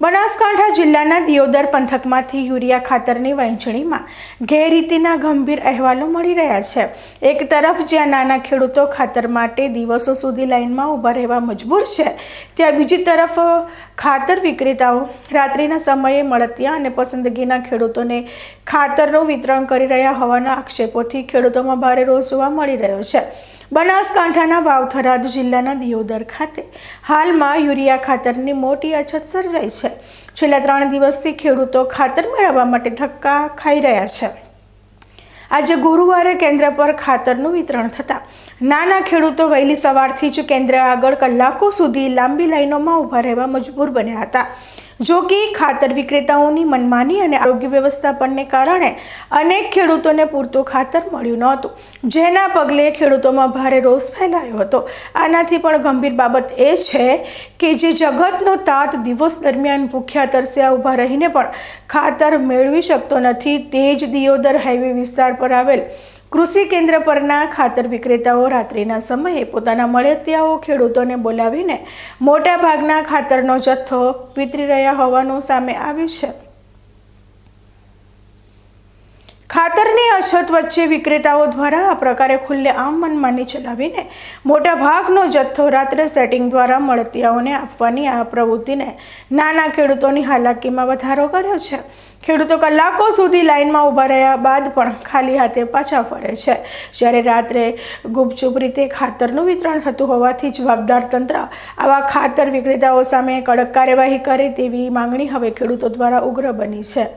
બનાસકાંઠા જિલ્લાના દિયોદર પંથકમાંથી યુરિયા ખાતરની વહેંચણીમાં ગેરરીતિના ગંભીર અહેવાલો મળી રહ્યા છે. એક તરફ જ્યાં નાના ખેડૂતો ખાતર માટે દિવસો સુધી લાઇનમાં ઊભા રહેવા મજબૂર છે, ત્યાં બીજી તરફ ખાતર વિક્રેતાઓ રાત્રિના સમયે મળતિયા અને પસંદગીના ખેડૂતોને ખાતરનું વિતરણ કરી રહ્યા હોવાના આક્ષેપોથી ખેડૂતોમાં ભારે રોષ જોવા મળી રહ્યો છે. બનાસકાંઠાના વાવથરાદ જિલ્લાના દિયોદર ખાતે. હાલમાં યુરિયા ખાતરની મોટી અછત સર્જાઈ છે. છેલ્લા ત્રણ દિવસથી ખેડૂતો ખાતર મેળવવા માટે ધક્કા ખાઈ રહ્યા છે. આજે ગુરુવારે કેન્દ્ર પર ખાતરનું વિતરણ થતાં નાના ખેડૂતો વહેલી સવારથી જ કેન્દ્ર આગળ કલાકો સુધી લાંબી લાઈનોમાં ઊભા રહેવા મજબૂર બન્યા હતા. જો કે ખાતર વિક્રેતાઓની મનમાની અને આરોગ્ય વ્યવસ્થાપનને કારણે અનેક ખેડૂતોને પૂરતું ખાતર મળ્યું નહોતું, જેના પગલે ખેડૂતોમાં ભારે રોષ ફેલાયો હતો. આનાથી પણ ગંભીર બાબત એ છે કે જે જગતનો તાત દિવસ દરમિયાન ભૂખ્યા તરસ્યા ઊભા રહીને પણ ખાતર મેળવી શકતો નથી, તે જ દિયોદર હાઈવે વિસ્તાર પર આવેલ કૃષિ કેન્દ્ર પરના ખાતર વિક્રેતાઓ રાત્રિના સમયે પોતાના મળતિયાઓ ખેડૂતોને બોલાવીને મોટા ભાગના ખાતરનો જથ્થો વિતરી રહ્યા હોવાનું સામે આવ્યું છે. ખાતરની અછત વચ્ચે વિક્રેતાઓ દ્વારા આ પ્રકારે ખુલ્લે આમ મનમાની ચલાવીને મોટા ભાગનો જથ્થો રાત્રે સેટિંગ દ્વારા મળતિયાઓને આપવાની આ પ્રવૃત્તિને નાના ખેડૂતોની હાલાકીમાં વધારો કર્યો છે. ખેડૂતો કલાકો સુધી લાઇનમાં ઊભા રહ્યા બાદ પણ ખાલી હાથે પાછા ફરે છે. જ્યારે રાત્રે ગુપચુપ રીતે ખાતરનું વિતરણ થતું હોવાથી જવાબદાર તંત્ર આવા ખાતર વિક્રેતાઓ સામે કડક કાર્યવાહી કરે તેવી માંગણી હવે ખેડૂતો દ્વારા ઉગ્ર બની છે.